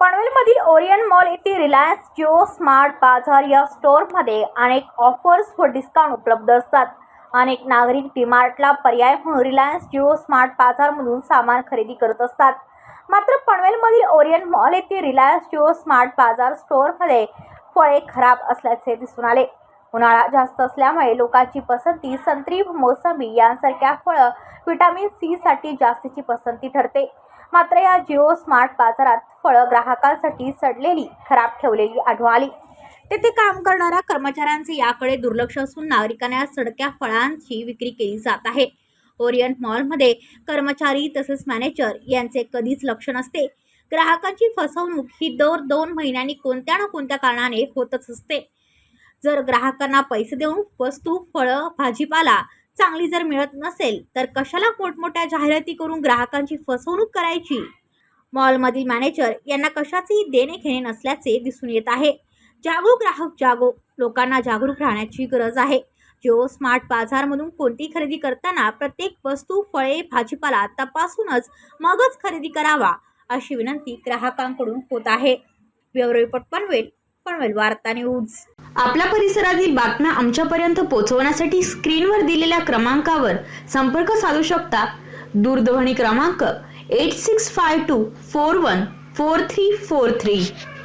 पनवेलमधील Orion Mall येथील Reliance Jio smart Bazaar या स्टोअरमध्ये अनेक ऑफर्स व डिस्काउंट उपलब्ध असतात. अनेक नागरिक डीमार्टला पर्याय म्हणून रिलायन्स जिओ स्मार्ट बाजारमधून सामान खरेदी करत असतात. मात्र पनवेलमधील ओरियन मॉल येथील रिलायन्स जिओ स्मार्ट बाजार स्टोअरमध्ये फळे खराब असल्याचे दिसून आले. उन्हाळा जास्त असल्यामुळे लोकांची पसंती संत्री मोसंबी यांसारख्या फळं व्हिटॅमिन सीसाठी जास्तीची पसंती ठरते. मात्र या जिओ स्मार्ट बाजारात फळं ग्राहकांसाठी सडलेली खराब ठेवलेली आढळून आली. तेथे काम करणाऱ्या कर्मचाऱ्यांचे याकडे दुर्लक्ष असून नागरिकांना या सडक्या फळांची विक्री केली जात आहे. ओरियंट मॉलमध्ये कर्मचारी तसेच मॅनेजर यांचे कधीच लक्ष नसते. ग्राहकांची फसवणूक ही दर दोन महिन्यांनी कोणत्या ना कोणत्या कारणाने होतच असते. जर ग्राहकांना पैसे देऊन वस्तू फळं भाजीपाला चांगली जर मिळत नसेल तर कशाला मोठमोठ्या जाहिराती करून ग्राहकांची फसवणूक करायची? मॉलमधील मॅनेजर यांना कशाचेही देणे घेणे नसल्याचे दिसून येत आहे. जागो ग्राहक जागो लोकांना जागरूक राहण्याची गरज आहे. जिओ स्मार्ट बाजारमधून कोणती खरेदी करताना प्रत्येक वस्तू फळे भाजीपाला तपासूनच मगच खरेदी करावा अशी विनंती ग्राहकांकडून होत आहे. ब्युरो पनवेल पनवेल वार्ता न्यूज. आपल्या परिसरातील बातम्या आमच्यापर्यंत पोहोचवण्यासाठी स्क्रीनवर दिलेल्या क्रमांकावर संपर्क साधू शकता. दूरध्वनी क्रमांक eight six five two four one four three four three